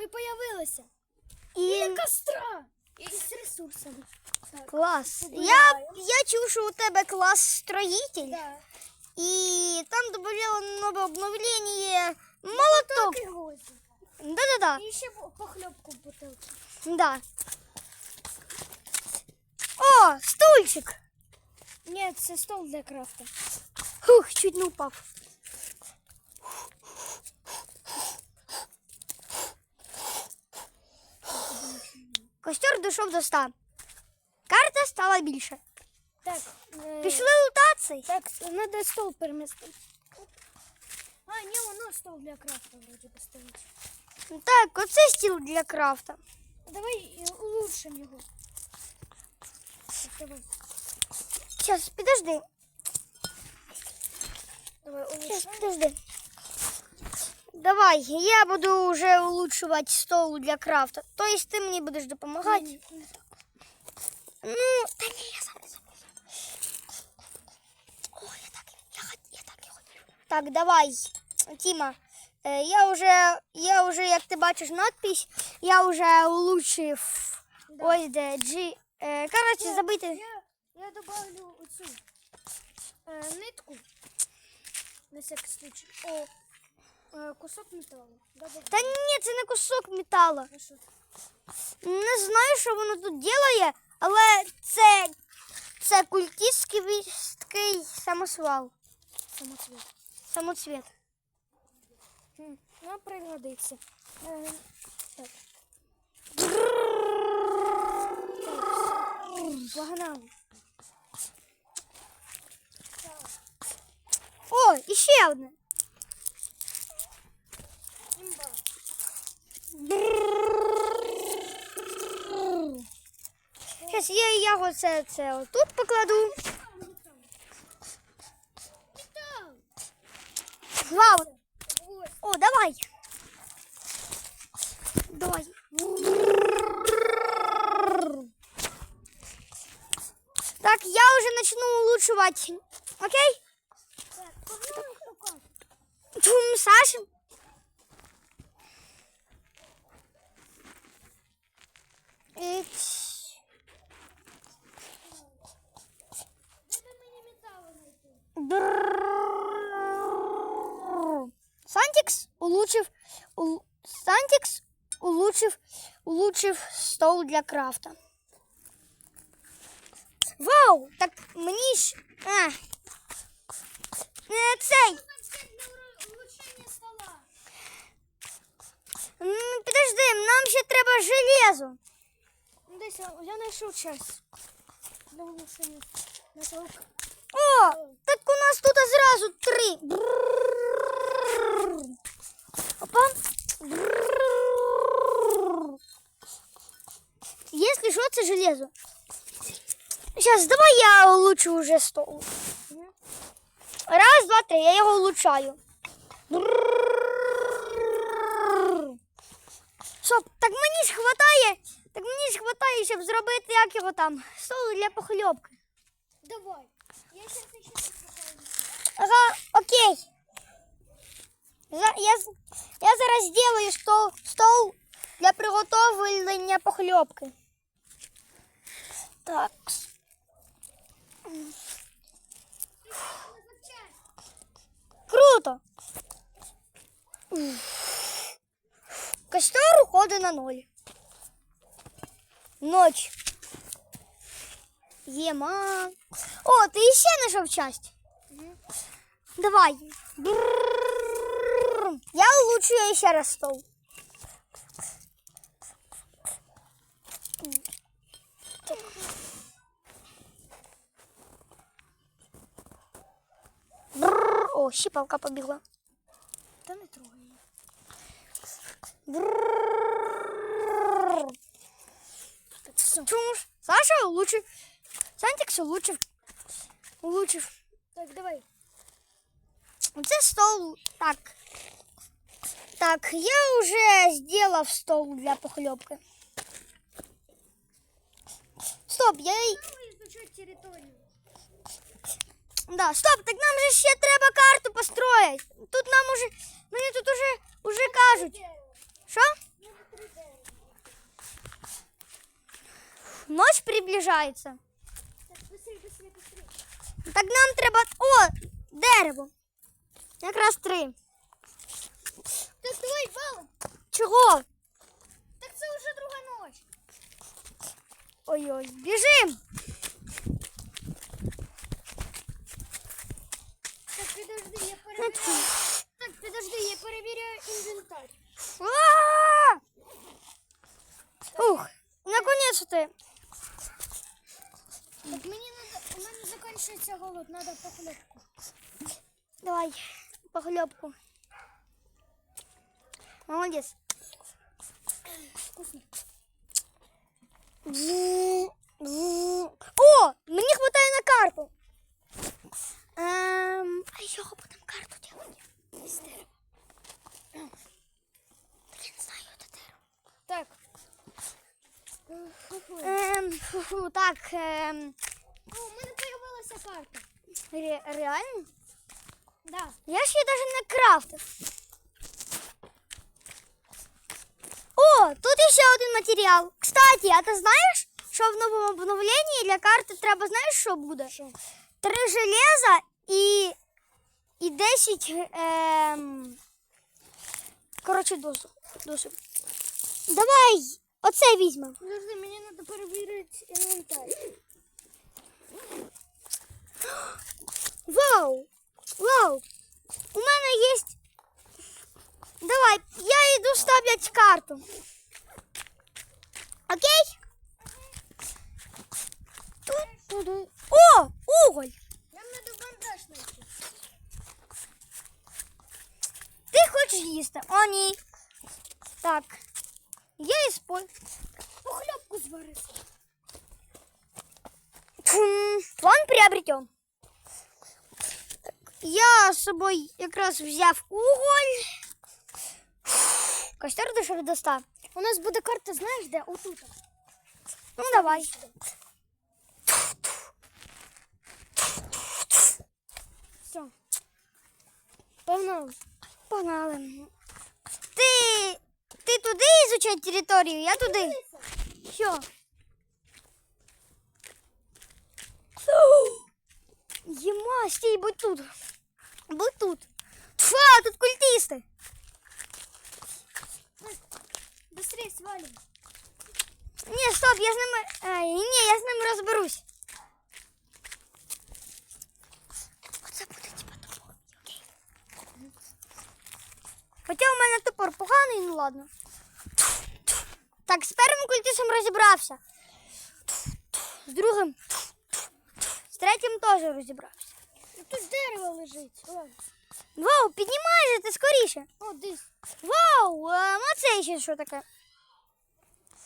Ми появилися. І Біля костра. І з ресурсами. Так. клас. Побираю. Я, я чув, що у тебе клас строїтель. Да. І там добавляло нове обновлення. Молоток. Так і гвозді. Да-да-да. І ще по- похлебку в бутилці. Да. О, стульчик. Ні, це стол для крафта. Хух, чуть не упав. Костер дійшов до 100. Карта стала більше. Так. е, Пішли лутатися. Так, треба стол перемістити. А, ні, воно стол для крафта вроді поставити. Так, оце стіл для крафта. Давай е, улучшимо його. Давай, Зараз, підожди. давай Сейчас, улучшимо. подожди. Давай, я буду уже улучшувати стол для крафта. То есть ти мені будеш допомагати. Ні, не. Ну, та ні, я сам сам. О, я так, я, я так, я хотів. Так, давай, Тіма. е, Я уже, я уже, як ти бачиш надпись, я уже улучшив. Да. Ось де G. Е, коротше, Я- забити. Я, я добавлю оцю е, нитку. На всякий случай. О, кусок металу. Та ні, це не кусок металу. Не знаю, що воно тут ділає, але це, це культистський війський самосвал. Самоцвіт. Самоцвіт. Хм, Ну, пригодиться. Е, так. Погнали. О, і ще одне. Зараз я його це, це отут покладу. Вау. О, давай. Давай. Так, я уже начну улучшувати. Окей? Так. Саша. Ікс. Де би мені металу. Сантикс улучшив, у, Сантикс улучшив, улучшив стол для крафта. Вау! Так мені ж. А. Цей. М, нам ще треба железо. Десь я знайшов час. О, так у нас тут зразу три. Опа. Если что, это железо. Сейчас, давай я улучшу уже стол. Раз, два, три, я його улучшаю. Стоп, так мені ж хватає, так мені ж хватає, щоб зробити як його там, стол для похльопки. Давай. Я сейчас еще покажу. Ага, окей. За- Я, з- я зараз зроблю стол, стол для приготовлення похльопки. Так. Круто. Костер уходить на ноль. Ночь. Єма. О, ти ще знайшов часть. Давай. Я улучшую еще раз стол. О, щипалка побігла. Та не трогай її. Брррррр. Так, все. Чуш? Саша улучшив. Сантикс улучшив. Улучшив. Так, давай. Це стол. Так. Так, я уже сделал стол для похлебки. Стоп, я... й- Давай изучать территорию. Да, стоп, так нам же ще треба карту построить. Тут нам уже... Мені тут уже, уже кажуть. Що? Ночь приближається. Так, быстрей, быстрей, быстрей. Так нам треба. О! Дерево. Якраз три. Так, давай, валим. Чого? Так це вже друга ніч. Ой-ой, біжим! Так, підожди, я перевіряю. Так, підожди, я перевіряю інвентар. А! Ух, наконец-то. Так, мені надо, у мене закінчується голод, надо похлебку. Давай, похлебку. Молодец. Вкусно. О, мені хватає на карту. Ем, фу-фу, так, ем, О, у мене появилася карта. ре- реально? Да. Я ще навіть не крафтив. О, тут ще один матеріал. Кстати, а ти знаєш, що в новому обновленні для карти треба, знаєш, що буде? Що? Три железа і, і 10. Ем... Коротше, досу. досу. Давай, оце візьмемо. Подожди, мені треба перевірити інвентар. Вау! Вау! У мене є. Давай, я йду ставлять карту. Окей? Ту-ту-ду. О, уголь! Нам треба бандаж знайти. Ти хочеш їсти? О, ні. Так. Іспользую. Похлебку зварити. План приобретен. Я з собою якраз взяв уголь. Костер дешеві достав. У нас буде карта, знаєш, де? Отут. Ну, давай. Все. Погнали. Погнали. Туди изучать територію, я туди. Що? Єма, стій, будь тут. Будь тут. Тфа, тут культисти. Быстрей свалим. Ні, стоп, я з ними. Ай, ні, я з ними розберусь. Оце буде типа топор. Окей. Хоча у мене топор поганий, ну ладно. Так, з першим культисом розібрався. З другим. З третім теж розібрався. Тут дерево лежить. Вау, піднімай же ти скоріше. О, десь. Вау, а а це ще що таке?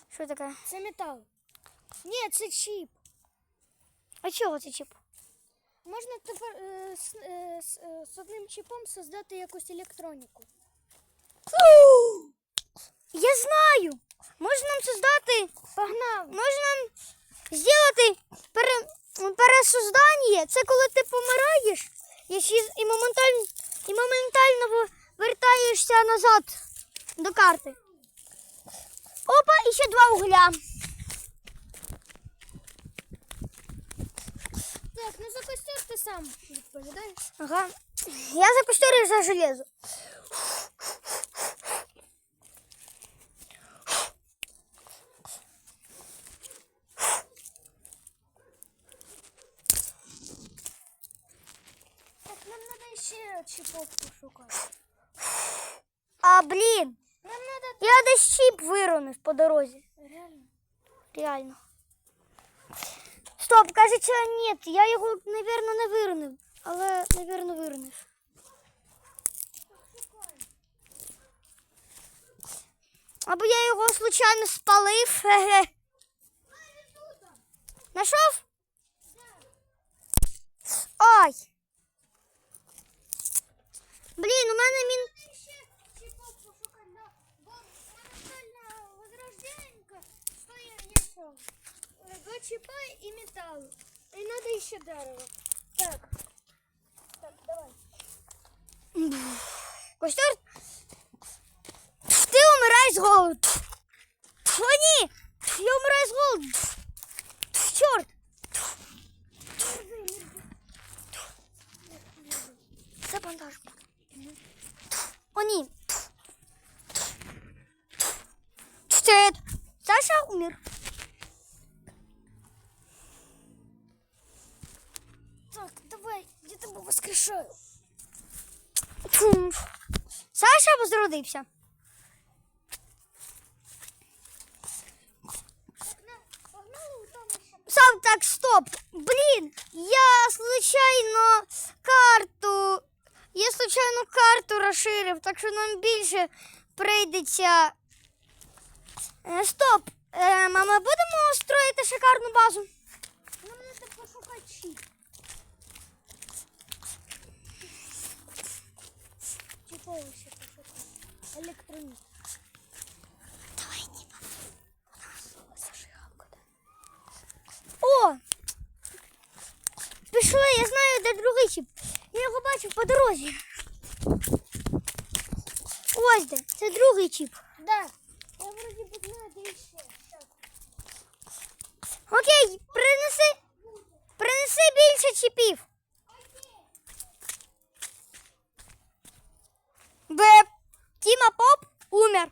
Що таке? Це метал. Ні, це чіп. А чого це чіп? Можна тепер е, з, е, з, е, з одним чіпом создати якусь електроніку. Я знаю. Можна нам создати, Погнали. можна нам зробити пере, пересоздання. Це коли ти помираєш і, моментально, і моментально вертаєшся назад до карти. Опа, і ще два угля. Так, ну за костер ти сам відповідаєш. Ага. Я за костер і за железо. Так, нам треба ще чіпов. А блін, Нам треба я десь чіп виронив по дорозі. реально. Реально. Стоп, кажеться, ні, я його, напевно, не виронив. Але, напевно, виронив. Або я його случайно спалив. Нашов? Ай! Блін, у мене мін. Два чіпа і и І треба ще дерево. Так. Так, давай. Костер. Ты умираєш з голоду. О, ні! Я умираю з голоду. Чорт! Це бандаж. О, ні. Це Саша умер. Так, давай, я тебе воскрешаю. Саша возродився. Сам так, стоп. Блін, я случайно карту. Я случайно карту розширив, так що нам більше прийдеться. Е, Стоп. Е, мама, будемо строїти шикарну базу. Нам треба пошукачі. Чіпово пошукати. Електроніт. Давай, Діма. Зажигалку. О! Пішли, я знаю, де другий чіп. Я його бачив по дорозі. Ось де. Це другий чіп. Да. Я вроді би знаю, де ще. Так. Окей, принеси. Принеси більше чіпів. Беп. Тіма Поп умер.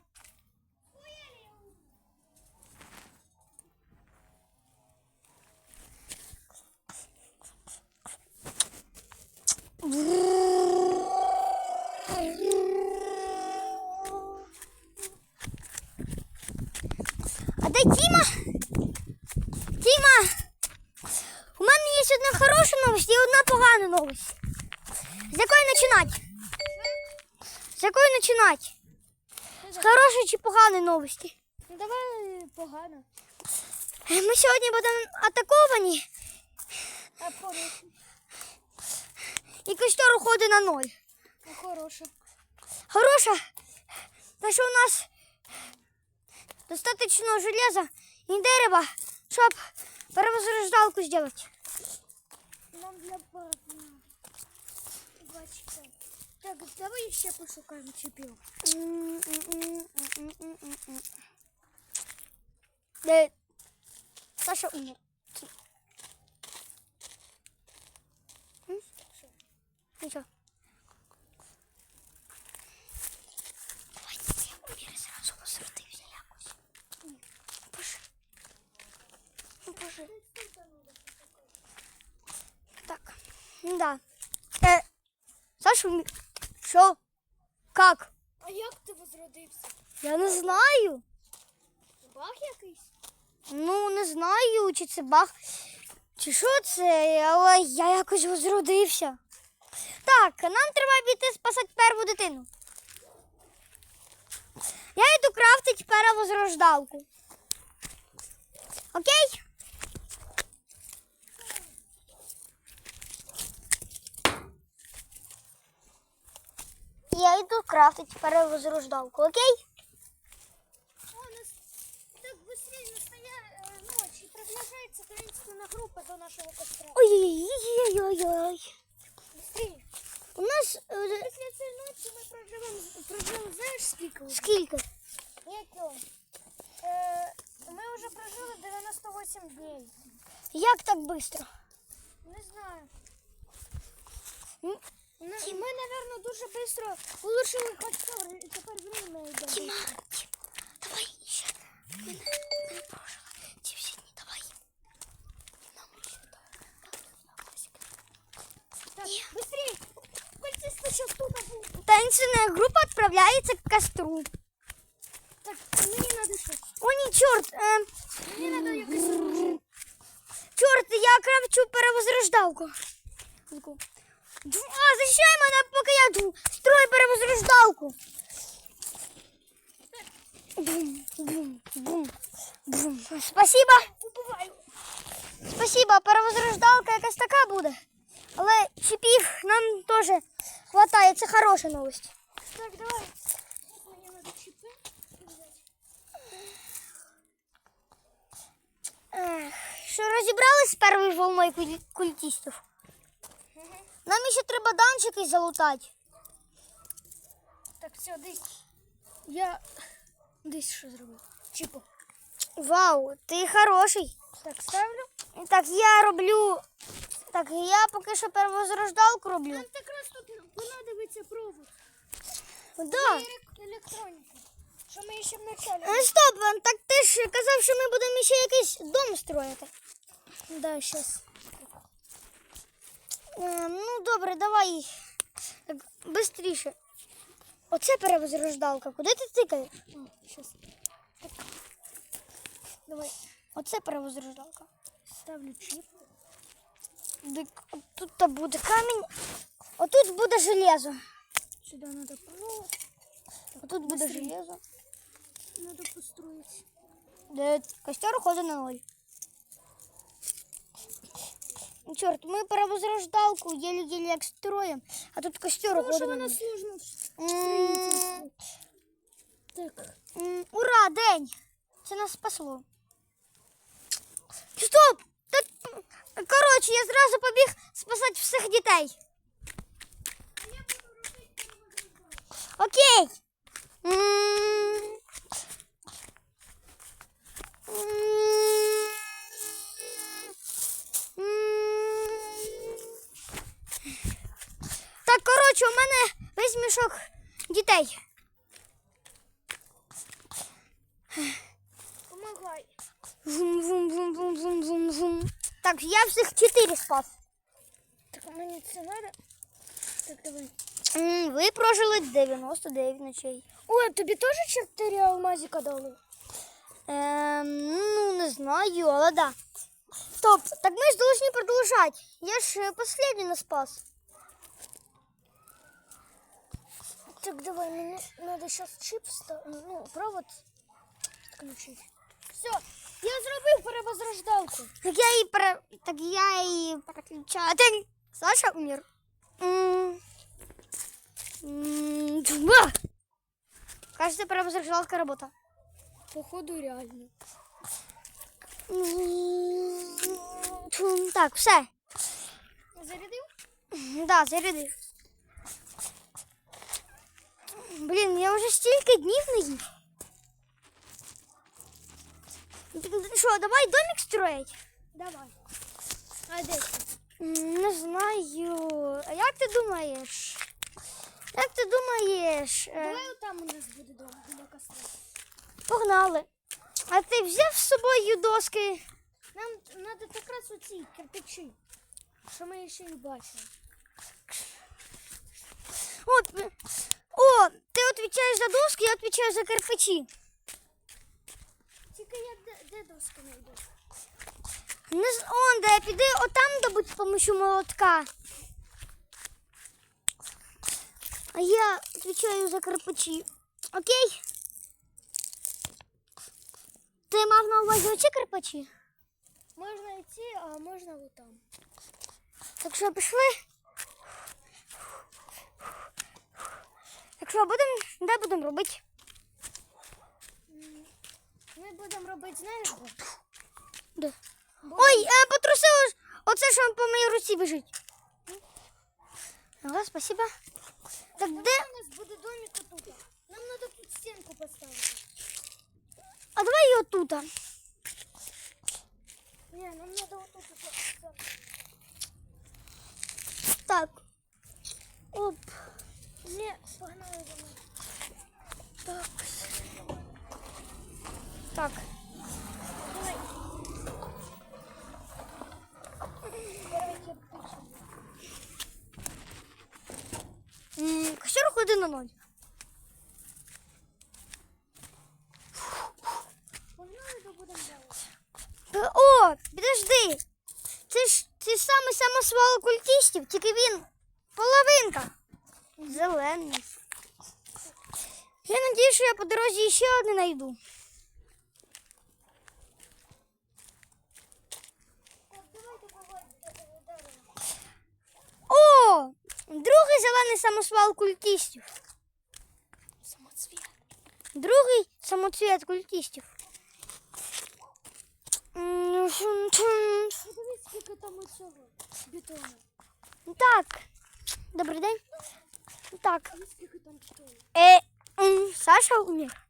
А де Тіма? Тіма! У мене є одна хороша новость і одна погана новость. З якої починати? З якої починати? З хорошої чи поганої новості? Ну давай погано. Е, Ми сьогодні будемо атаковані А хороше. і костер уходить на ноль. Ну хороше. Хороша, те, що у нас достатньо железа і дерева, щоб перевозрождалку зробити. Нам для парня. Бачите. Так, давай ще пошукаємо чіпів. Де? Саша умер. М? Нічого. Давайте я умер зразу возродився якось. Боже. Ну, Боже. Так. Да. Е, Саша умер. Що? Как? А як ти? Я не знаю. Баг якийсь? Ну, не знаю, чи це баг, чи що це, але я якось возродився. Так, нам треба піти спасати перву дитину. Я йду крафтити перевозрождалку. Окей? Я йду крафтити перевозрождалку, окей? О, нас так быстрее настає е, ночь і приближається таїнственна група до нашого костра. Ой-ой-ой-ой-ой. Быстрее. У нас е, Після цієї ночі ми проживемо, проживемо знаєш скільки? скільки? Яке? Е, ми вже прожили 98 днів. Як так швидко? Не знаю. Ну, і ми, мабуть, дуже швидко улучшили костер, і тепер время йде. Тима, Тим, давай. Нам Так, быстрее! Кольцисто будет. Таинственная группа отправляется к костру. Так, мені надо що? О, не, черт. Э, Мені надо якось оружие. черт, я кравчу перевозрождалку. Защищай мене, поки я строю перевозрождалку. Бум, бум, бум, бум. Спасибо. Спасибо, перевозрождалка якась така буде. Але чіпів нам теж хватає, це хороша новость. Так, давай. Мені надо чіпи. Що розібрались з першою волною куль- культистів? Нам ще треба данчики залутати. Так, все, десь. Я десь що зробив. Чіпо. Вау, ти хороший. Так, ставлю. Так, я роблю Так, я поки що первозрождалку роблю. Нам якраз тут понадобиться провод. Да. І електроніка. Що ми ще вначалі. Е, Стоп, так ти ж казав, що ми будемо ще якийсь дом строїти. Да, щас. Е, ну добре, давай. Бистріше. Оце перевозрождалка. Куди ти тикаєш? Щас. Давай, Оце перевозрождалка. ставлю чіп. Тут та буде камінь. Отут буде железо. Сюди треба провод. Отут буде железо. Надо построить. Де костер уходить на ноль. Ну, Чорт, ми перевозрождалку єлі-єлі як строїмо, а тут костер Тому що уходить на вона ноль. сложно. М, Так. м, Ура, день! Це нас спасло. Стоп! Та, м, коротше, я зразу побіг спасати всіх дітей. Окей. 99 ночей. Ой, тобі теж 4 алмазика дали? Ем, ну, не знаю, але да. Стоп, так ми ж должны продолжать. Я ж е, последний не спас. Так, давай, мені надо сейчас чип вставити. Ну, провод включити. Все, я зробив перевозрождалку. Так я і пере... Так я і переключаю. Так, Саша умер. М, м, Кажется, перевозрождалка работа. Походу, реально. Так, все. Зарядив? Да, зарядив. Блін, я вже стільки днів не їв. Що, давай домик строїть? Давай. А де Не знаю. А як ти думаєш? Як ти думаєш? Е, Давай отам у нас буде дом біля костра. Погнали. А ти взяв з собою доски? Нам треба якраз оці кирпичі, що ми ще не бачили. От, е, о, ти відповідаєш за доски, я відповідаю за кирпичі. Тільки я де, де доски знайду? Не з он де, піди отам добудь з помощью молотка. А я відповідаю за кирпичі. Окей? Ти мав на увазі оці кирпичі? Можна йти, а можна отам. Так що пішли? Так що будемо, де будемо робити? Ми будемо робити, знаєш, де? Ой, е, потрусило ж. Оце що по моїй руці біжить. Ага, спасибо. Так де? Де у нас буде домик отут? Нам треба тут стінку поставити. А давай її отута. Ні, нам треба отут. отут. Так. Оп. Ні, погнали за мною. Так. Так. М, на. Е, О, підожди. Це ж це саме самосвал культистів, тільки він половинка. Зелений. Я надію, що я по дорозі ще одне знайду. Так, давайте погодьте дерево. О! Другий самосвал культистів. Самоцвіт. Другий самоцвіт культистів. Подивись, скільки там оцього бетону. Так. Добрий день. Так. Скільки там. Е, Саша умер.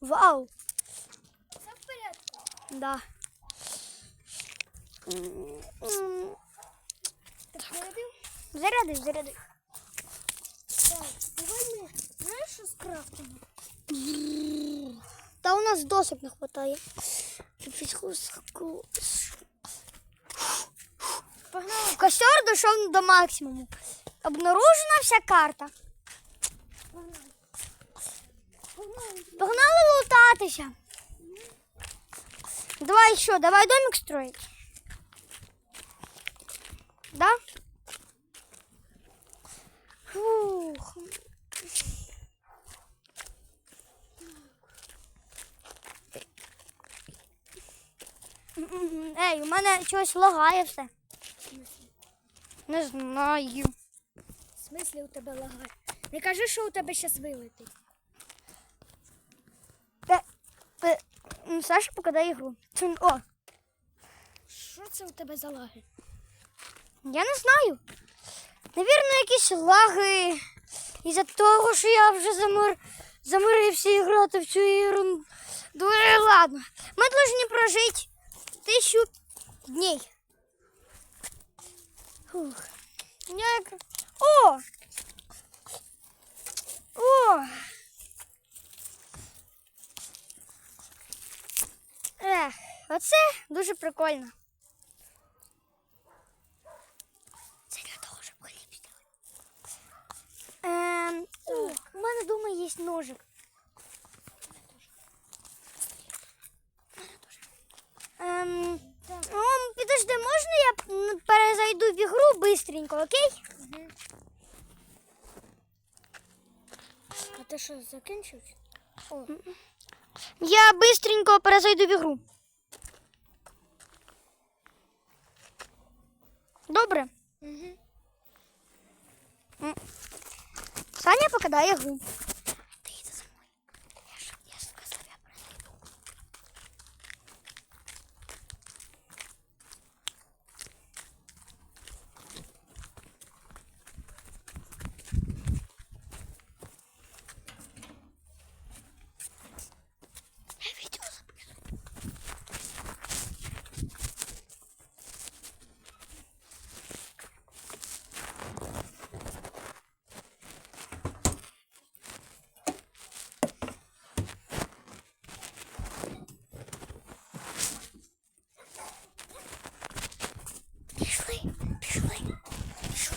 Вау. Да. М, м, Ти зарядив? Зарядив, зарядив. Так, давай ми, знаєш, що скрафтимо? Та у нас досок не вистачає. Погнали. Костер дійшов до максимуму. Обнаружена вся карта. Погнали. Погнали. Погнали лутатися. Давай що, давай домик строить. Да? Фух. Ей, у мене чогось лагає все. Не знаю. В смислі у тебе лагає? Не кажи, що у тебе зараз вилетить. Е, е, Саша покидає ігру. Це- О, Що це у тебе за лаги? Я не знаю. Навірно, якісь лаги. Із-за того, що я вже замир... замирився грати в цю ігру. Дуже ладно. Ми повинні прожити тисячу днів. Як... О! О! Ех, оце дуже прикольно. Це для того, щоб хліб зробити. Ем, о, у мене вдома є ножик. Ем, ну, підожди, можна я перезайду в ігру бистренько, окей? А ти що, закінчив? О, Я бистренько перезайду в ігру. Добре. угу. Саня покидає гру. Ти йди за мною. Я ж я ж сказав, я перезайду. Я відео записую. Пішли, пішли, пішли.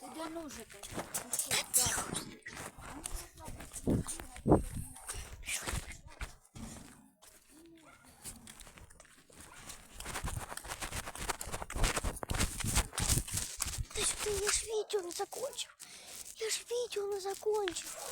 Ти де ножики? Та сюди, я ж відео не закончив.